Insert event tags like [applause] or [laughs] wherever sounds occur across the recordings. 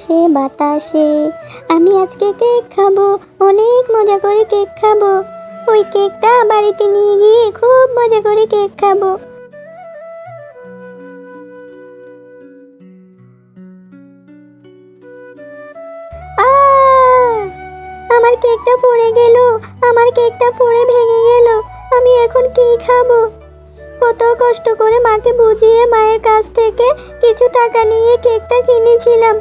আকাশে বাতাসে। আমি আজকে কেক খাব, অনেক মজা করে কেক খাব। ওই কেকটা বাড়িতে নিয়ে গিয়ে খুব মজা করে কেক খাব। আমার কেকটা পড়ে গেল, আমার কেকটা পড়ে ভেঙে গেল। আমি এখন কি খাব? কত কষ্ট করে মাকে বুঝিয়ে মায়ের কাছ থেকে কিছু টাকা নিয়ে কেকটা কিনেছিলাম।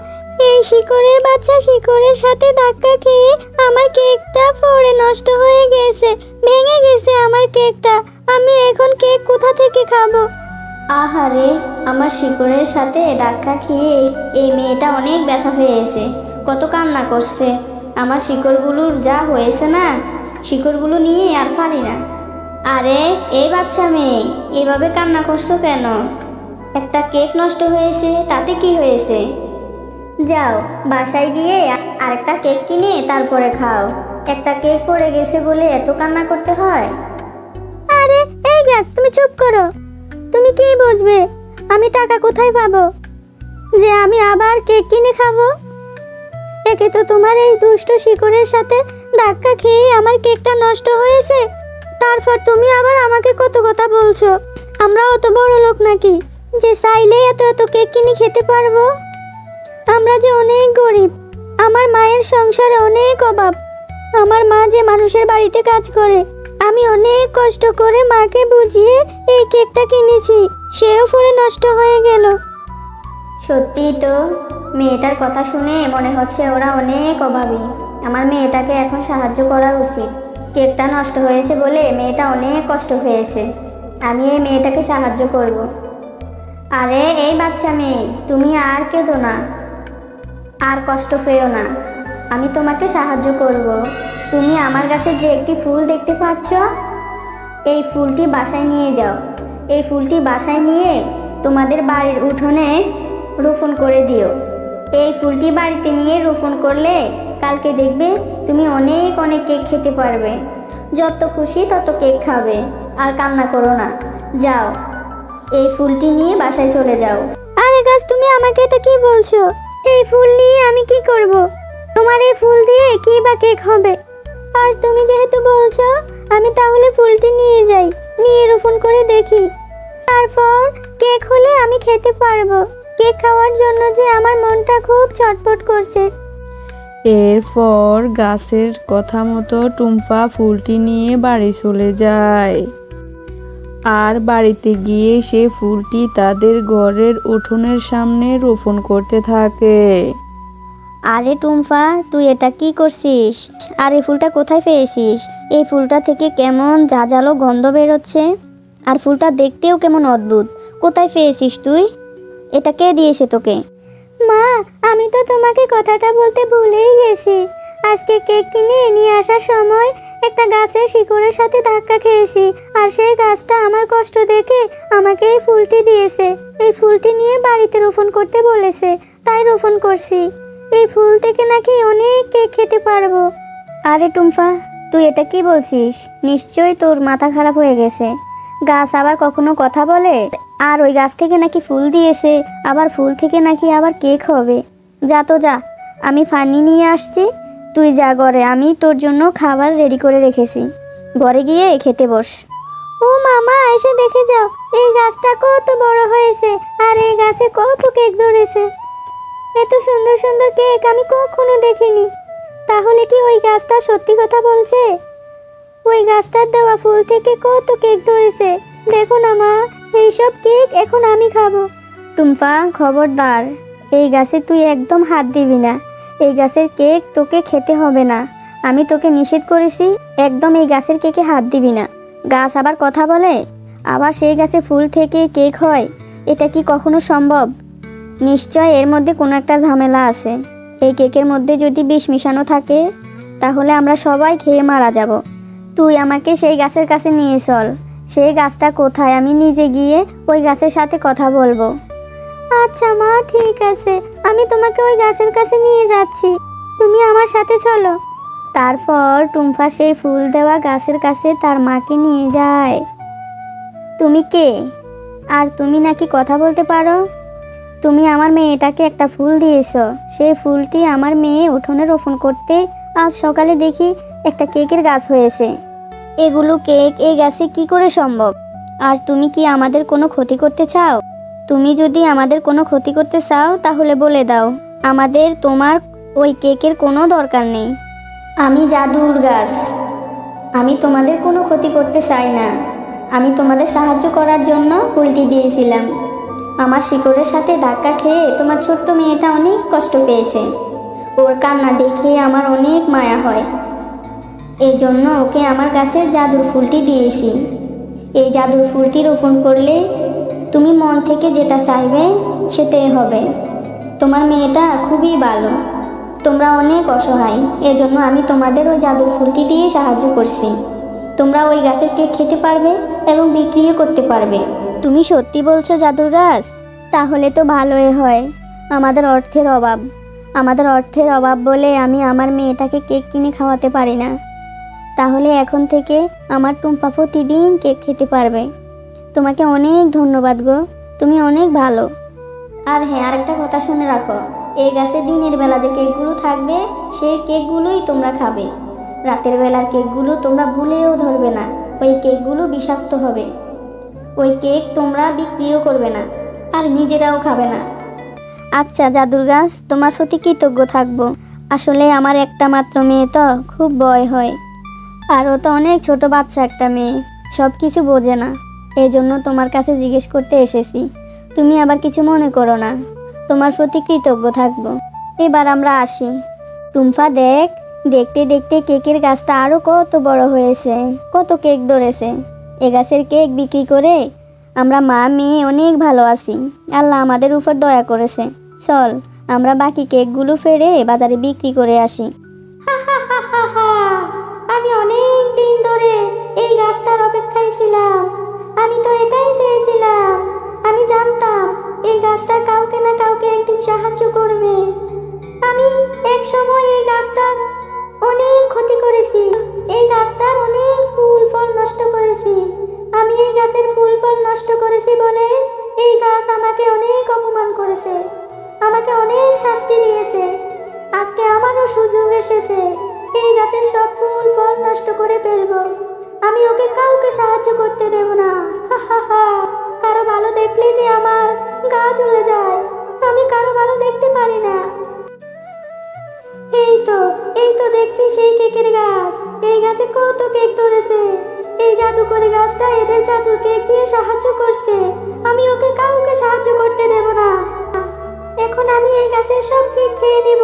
এই শিকড়ের বাচ্চা শিকড়ের সাথে ধাক্কা খেয়ে আমার কেকটা পড়ে নষ্ট হয়ে গেছে, ভেঙে গেছে আমার কেকটা। আমি এখন কেক কোথা থেকে খাব? আহারে, আমার শিকড়ের সাথে ধাক্কা খেয়ে এই মেয়েটা অনেক ব্যথা হয়েছে কত কান্না করছে। আমার শিকড়গুলোর যা হয়েছে না, শিকড়গুলো নিয়ে আর পারি না। আরে, এই বাচ্চা মেয়ে, এভাবে কান্না করছ কেন? একটা কেক নষ্ট হয়েছে, তাতে কি হয়েছে? যাও, বাসায় গিয়ে আরেকটা কেক কিনে তারপরে খাও। একটা কেক পড়ে গেছে বলে এত কান্না করতে হয়। আরে, এই গাছ তুমি চুপ করো। তুমি কি বুঝবে? আমি টাকা কোথায় পাবো? যে আমি আবার কেক কিনে খাব? একে তো তোমার এই দুষ্ট শিকড়ের সাথে ধাক্কা খেয়ে আমার কেকটা নষ্ট হয়েছে। তারপর তুমি আবার আমাকে কত কথা বলছো? আমরা অত বড় লোক নাকি? যে চাইলেই এত এত কেক কিনে খেতে পারব? আমরা যে অনেক গরিব, আমার মায়ের সংসারে অনেক অভাব। আমার মা যে মানুষের বাড়িতে কাজ করে, আমি অনেক কষ্ট করে মাকে বুঝিয়ে এই কেকটা কিনেছি, সেও পরে নষ্ট হয়ে গেল। সত্যি তো, মেয়েটার কথা শুনে মনে হচ্ছে ওরা অনেক অভাবী। আমার মেয়েটাকে এখন সাহায্য করা উচিত। কেকটা নষ্ট হয়েছে বলে মেয়েটা অনেক কষ্ট হয়েছে। আমি এই মেয়েটাকে সাহায্য করব। আরে, এই বাচ্চা মেয়ে, তুমি আর কেঁদো না। আর কষ্ট পেও না। আমি তোমাকে সাহায্য করব। তুমি আমার কাছে যে একটি ফুল দেখতে পাচ্ছ, এই ফুলটি বাসায় নিয়ে যাও। এই ফুলটি বাসায় নিয়ে তোমাদের বাড়ির উঠোনে রোপণ করে দিও। এই ফুলটি বাড়িতে নিয়ে রোপণ করলে কালকে দেখবে তুমি অনেক অনেক কেক খেতে পারবে। যত খুশি তত কেক খাবে, আর কান্না করো না। যাও, এই ফুলটি নিয়ে বাসায় চলে যাও। আরে গাছ, তুমি আমাকে এটা কি বলছো? এই ফুল নিয়ে আমি কি করব? তোমার এই ফুল দিয়ে কি বা কেক হবে? আর তুমি যেহেতু বলছো, আমি তাহলে ফুলটি নিয়ে যাই, নিয়ে রোপণ করে দেখি। তারপর কেক হলে আমি খেতে পারব। কেক খাওয়ার জন্য যে আমার মনটা খুব ছটফট করছে। এরপর গাছের কথা মতো টুম্পা ফুলটি নিয়ে বাড়ি চলে যায়। আর বাড়িতে গিয়ে সে ফুলটি তাদের ঘরের উঠোনের সামনে রোপণ করতে থাকে। আরে টুম্পা তুই এটা কি করছিস? আর এই ফুলটা কোথায় পেয়েছিস? এই ফুলটা থেকে কেমন জাজালো গন্ধ বেরোচ্ছে? আর ফুলটা দেখতেও কেমন অদ্ভুত। কোথায় পেয়েছিস তুই? এটা কে দিয়েছে তোকে? মা আমি তো তোমাকে কথাটা বলতে ভুলেই গেছি। আজকে কেক কিনে নিয়ে আসার সময় একটা গাছের শিকড়ের সাথে ধাক্কা খেয়েছি, আর সেই গাছটা আমার কষ্ট দেখে আমাকে এই ফুলটি দিয়েছে। এই ফুলটি নিয়ে বাড়িতে রোপণ করতে বলেছে, তাই রোপণ করছি। এই ফুল থেকে নাকি অনেক কেক খেতে পারব। আরে টুম্পা তুই এটা কি বলছিস? নিশ্চয়ই তোর মাথা খারাপ হয়ে গেছে। গাছ আবার কখনো কথা বলে? আর ওই গাছ থেকে নাকি ফুল দিয়েছে, আবার ফুল থেকে নাকি আবার কেক হবে। যা তো যা, আমি ফানি নিয়ে আসছি। তুই যা ঘরে, আমি তোর জন্য খাবার রেডি করে রেখেছি। ঘরে গিয়ে খেতে বস। ও মামা, এসে দেখে যাও, এই গাছটা কত বড় হয়েছে, আর এই গাছে কত কেক ধরেছে। এত সুন্দর সুন্দর কেক আমি কখনো দেখিনি। তাহলে কি ওই গাছটা সত্যি কথা বলছে? ওই গাছটার দেওয়া ফুল থেকে কত কেক ধরেছে? দেখো না মা, এইসব কেক এখন আমি খাব। টুম্পা, খবরদার, এই গাছে তুই একদম হাত দিবি না। এই গাছের কেক তোকে খেতে হবে না। আমি তোকে নিষেধ করেছি, একদম এই গাছের কেকে হাত দিবি না। গাছ আবার কথা বলে, আবার সেই গাছে ফুল থেকে কেক হয়, এটা কি কখনো সম্ভব? নিশ্চয় এর মধ্যে কোনো একটা ঝামেলা আছে। এই কেকের মধ্যে যদি বিষ মিশানো থাকে, তাহলে আমরা সবাই খেয়ে মারা যাব। তুই আমাকে সেই গাছের কাছে নিয়ে চল। সেই গাছটা কোথায় আমি নিজে গিয়ে ওই গাছের সাথে কথা বলব। আচ্ছা মা, ঠিক আছে। আমি তোমাকে ওই গাছের কাছে নিয়ে যাচ্ছি। তুমি আমার সাথে চলো। তারপর টুম্পা সেই ফুল দেওয়া গাছের কাছে তার মাকে নিয়ে যায়। তুমি কে? আর তুমি নাকি কথা বলতে পারো? তুমি আমার মেয়েটাকে একটা ফুল দিয়েছ। সেই ফুলটি আমার মেয়ে উঠোনে রোপণ করতে আজ সকালে দেখি একটা কেকের গাছ হয়েছে। এগুলো কেক, এই গাছে কি করে সম্ভব? আর তুমি কি আমাদের কোনো ক্ষতি করতে চাও? তুমি যদি আমাদের কোনো ক্ষতি করতে চাও, তাহলে বলে দাও। আমাদের তোমার ওই কেকের কোনো দরকার নেই। আমি জাদুর গাছ। আমি তোমাদের কোনো ক্ষতি করতে চাই না। আমি তোমাদের সাহায্য করার জন্য ফুলটি দিয়েছিলাম। আমার শিকড়ের সাথে ধাক্কা খেয়ে তোমার ছোট্ট মেয়েটা অনেক কষ্ট পেয়েছে। ওর কান্না দেখে আমার অনেক মায়া হয়। এই জন্য ওকে আমার কাছে জাদুর ফুলটি দিয়েছি। এই জাদুর ফুলটি রোপণ করলে তুমি মন থেকে যেটা চাইবে, সেটাই হবে। তোমার মেয়েটা খুবই ভালো। তোমরা অনেক অসহায়। এজন্য আমি তোমাদের ওই জাদুর ফুলটি দিয়ে সাহায্য করছি। তোমরা ওই গাছের কেক খেতে পারবে এবং বিক্রিও করতে পারবে। তুমি সত্যি বলছো, জাদুর গাছ? তাহলে তো ভালোই হয়। আমাদের অর্থের অভাব। আমাদের অর্থের অভাব বলে আমি আমার মেয়েটাকে কেক কিনে খাওয়াতে পারি না। তাহলে এখন থেকে আমার টুম্পা প্রতিদিন কেক খেতে পারবে। তোমাকে অনেক ধন্যবাদ গো, তুমি অনেক ভালো। আর হ্যাঁ আরেকটা কথা শুনে রাখো, এই গাছে দিনের বেলা যে কেকগুলো থাকবে, সেই কেকগুলোই তোমরা খাবে। রাতের বেলার কেকগুলো তোমরা ভুলেও ধরবে না, ওই কেকগুলো বিষাক্ত হবে। ওই কেক তোমরা বিক্রিও করবে না, আর নিজেরাও খাবে না। আচ্ছা জাদুর গাছ, তোমার প্রতি কৃতজ্ঞ থাকব। আসলে আমার একটা মাত্র মেয়ে তো, খুব ভয় হয়। আর ও তো অনেক ছোট বাচ্চা একটা মেয়ে সব কিছু বোঝে না। এই জন্য তোমার কাছে জিজ্ঞেস করতে এসেছি। তুমি আবার কিছু মনে করো না। তোমার প্রতি কৃতজ্ঞ থাকব। এবার আমরা আসি। টুম্ফা, দেখ। দেখতে দেখতে কেকের গাছটা আরও কত বড় হয়েছে, কত কেক ধরেছে। এ গাছের কেক বিক্রি করে আমরা মা, মেয়ে অনেক ভালো আছি। আল্লাহ আমাদের উপর দয়া করেছে। চল, আমরা বাকি কেকগুলো ফেরে বাজারে বিক্রি করে আসি। গাছটা কাউকে না কাউকে একদিন সাহায্য করবে। আমি এক সময় এই গাছটার অনেক ক্ষতি করেছি। এই গাছটার অনেক ফুল, ফল নষ্ট করেছি। আমি এই গাছের ফুল, ফল নষ্ট করেছি বলে এই গাছ আমাকে অনেক অপমান করেছে। আমাকে অনেক শাস্তি দিয়েছে। আজকে আমারও সুযোগ এসেছে। এই গাছের সব ফুল, ফল নষ্ট করে ফেলব। আমি ওকে কাউকে সাহায্য করতে দেব না। হা [laughs] হা গা জ্বলে যায়। আমি কারও ভালো দেখতে পারি না। এই তো এই তো দেখছি সেই কেকের গাছ। এই গাছে কত কেক ধরেছে। এই জাদুকরি গাছটা এদের জাদুর কেক দিয়ে সাহায্য করছে। আমি ওকে কাউকে সাহায্য করতে দেব না। এখন আমি এই গাছের সব কেক খেয়ে নেব।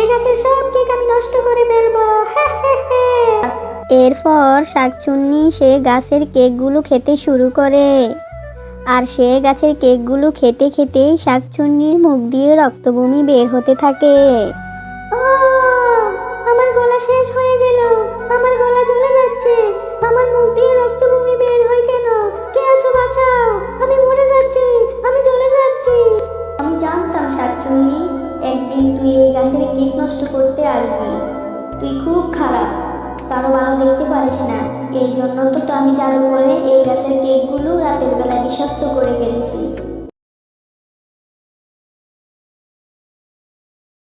এই গাছের সব কেক আমি নষ্ট করে ফেলব। এরপর শাকচুন্নি সে গাছের কেকগুলো খেতে শুরু করে। আর সে গাছের কেকগুলো খেতে খেতেই শাকচুন্নির মুখ দিয়ে রক্তবমি বের হতে থাকে। আমার গলা শেষ হয়ে গেল। আমার গলা জ্বলে যাচ্ছে। আমার মুখ দিয়ে রক্তবমি বের হয় কেন? কে আছো বাঁচাও। আমি মরে যাচ্ছি। আমি জ্বলে যাচ্ছি। আমি জানতাম শাকচুন্নি, একদিন তুই এই গাছের কেক নষ্ট করতে আসবি। তুই খুব খারাপ। কারও ভালো দেখতে পারিস না। এই জন্য তো আমি জাদু করে এই গাছের কেকগুলো রাতের বেলা বিষাক্ত করে ফেলেছি।